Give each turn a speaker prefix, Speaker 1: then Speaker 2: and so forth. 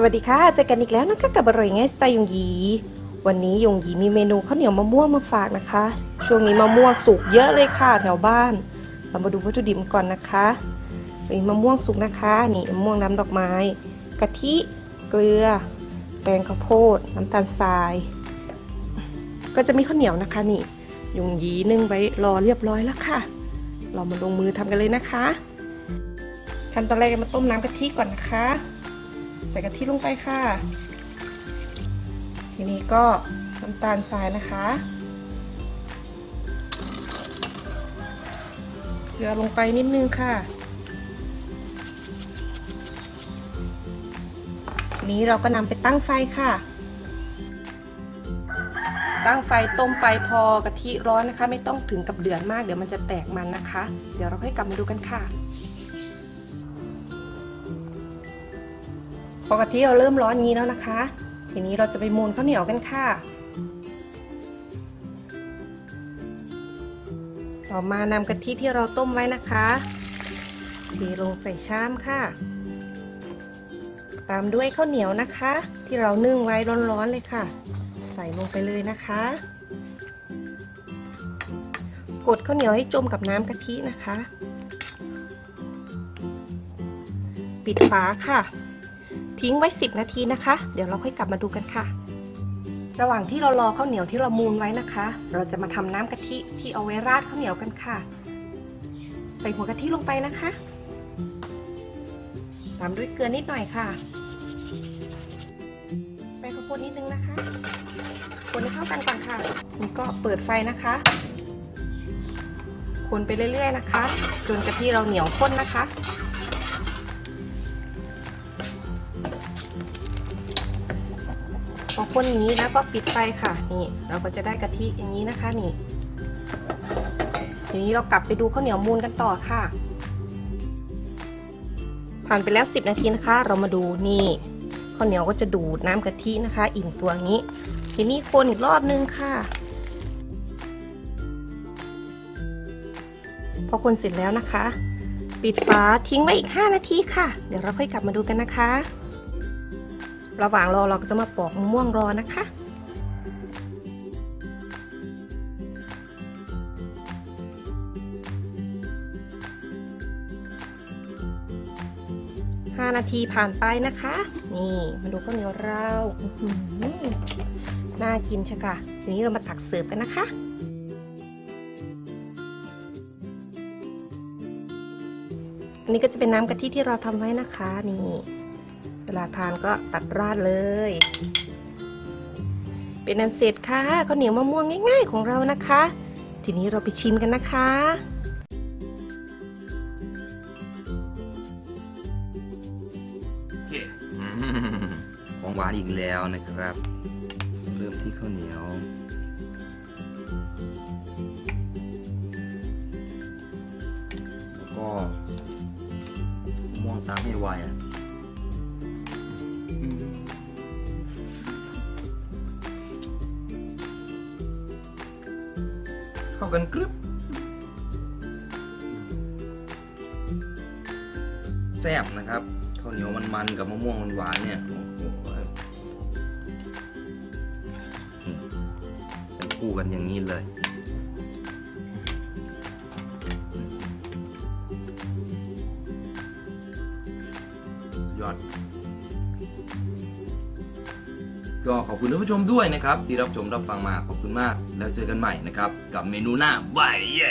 Speaker 1: สวัสดีค่ะเจอกันอีกแล้วนะคะกับอร่อยง่ายสไตล์ยงหยี วันนี้ยงหยีมีเมนูข้าวเหนียวมะม่วงมาฝากนะคะ ช่วงนี้มะม่วงสุกเยอะเลยค่ะแถวบ้าน เรามาดูวัตถุดิบก่อนนะคะนี่มะม่วงสุกนะคะนี่มะม่วงน้ำดอกไม้ กะทิเกลือ แป้งข้าวโพด น้ำตาลทราย ก็จะมีข้าวเหนียวนะคะนี่ยงหยีนึ่งไว้รอเรียบร้อยแล้วค่ะ เรามาลงมือทำกันเลยนะคะ ขั้นตอนแรกมาต้มน้ำกะทิก่อนนะคะ ใส่กะทิลงไปค่ะ ทีนี้ก็น้ำตาลทรายนะคะเกลือลงไปนิดนึงค่ะ ทีนี้เราก็นำไปตั้งไฟค่ะ ตั้งไฟต้มไฟพอกะทิร้อนนะคะ ไม่ต้องถึงกับเดือดมากเดี๋ยวมันจะแตกมันนะคะ เดี๋ยวเราค่อยกลับมาดูกันค่ะ พอกะทิเราเริ่มร้อนงี้แล้วนะคะ ทีนี้เราจะไปมูนข้าวเหนียวกันค่ะ ต่อมานำกะทิที่เราต้มไว้นะคะเทลงใส่ชามค่ะ ตามด้วยข้าวเหนียวนะคะ ที่เรานึ่งไว้ร้อนๆเลยค่ะ ใส่ลงไปเลยนะคะ กดข้าวเหนียวให้จมกับน้ำกะทินะคะ ปิดฝาค่ะ ทิ้งไว้ 10 นาทีนะคะ เดี๋ยวเราค่อยกลับมาดูกันค่ะ ระหว่างที่เรารอข้าวเหนียวที่เรามูนไว้นะคะ เราจะมาทำน้ำกะทิที่เอาไว้ราดข้าวเหนียวกันค่ะ ใส่หัวกะทิลงไปนะคะ ตามด้วยเกลือนิดหน่อยค่ะแป้งข้าวโพดนิดนึงนะคะ คนให้เข้ากันก่อนค่ะ นี่ก็เปิดไฟนะคะคนไปเรื่อย ๆ นะคะ จนกะทิเราเหนียวข้นนะคะ พอคนอย่างนี้นะก็ปิดไฟค่ะนี่เราก็จะได้กะทิอย่างนี้นะคะนี่ทีนี้เรากลับไปดูข้าวเหนียวมูนกันต่อค่ะ ผ่านไปแล้ว 10 นาทีนะคะ เรามาดูนี่ข้าวเหนียวก็จะดูดน้ำกะทินะคะ อิ่มตัวนี้ ทีนี้คนอีกรอบนึงค่ะ พอคนเสร็จแล้วนะคะ ปิดฝาทิ้งไว้อีก 5 นาทีค่ะ เดี๋ยวเราค่อยกลับมาดูกันนะคะ ระหว่างรอเราก็จะมาปอกมะม่วงรอนะคะห้านาทีผ่านไปนะคะ นี่มาดูข้าวเหนียวเราน่ากินช่ค่ะทีนี้เรามาตักเสิร์ฟกันนะคะอันนี้ก็จะเป็นน้ำกะทิที่เราทำไว้นะคะนี่ เวลาทานก็ตัดราดเลย เป็นอันเสร็จค่ะข้าวเหนียวมะม่วงง่าย ๆ ของเรานะคะ ทีนี้เราไปชิมกันนะคะ
Speaker 2: ของหวานอีกแล้วนะครับ เริ่มที่ข้าวเหนียวแล้วก็มะม่วงตามให้ไวอะ เข้ากันกรึบแซ่บนะครับข้าวเหนียวมันๆกับมะม่วงหวานๆเนี่ยโอ้โหคู่กันอย่างนี้เลยยอด ก็ขอบคุณท่านผู้ชมด้วยนะครับ ที่รับชมรับฟังมาขอบคุณมาก แล้วเจอกันใหม่นะครับ กับเมนูหน้าบายเย่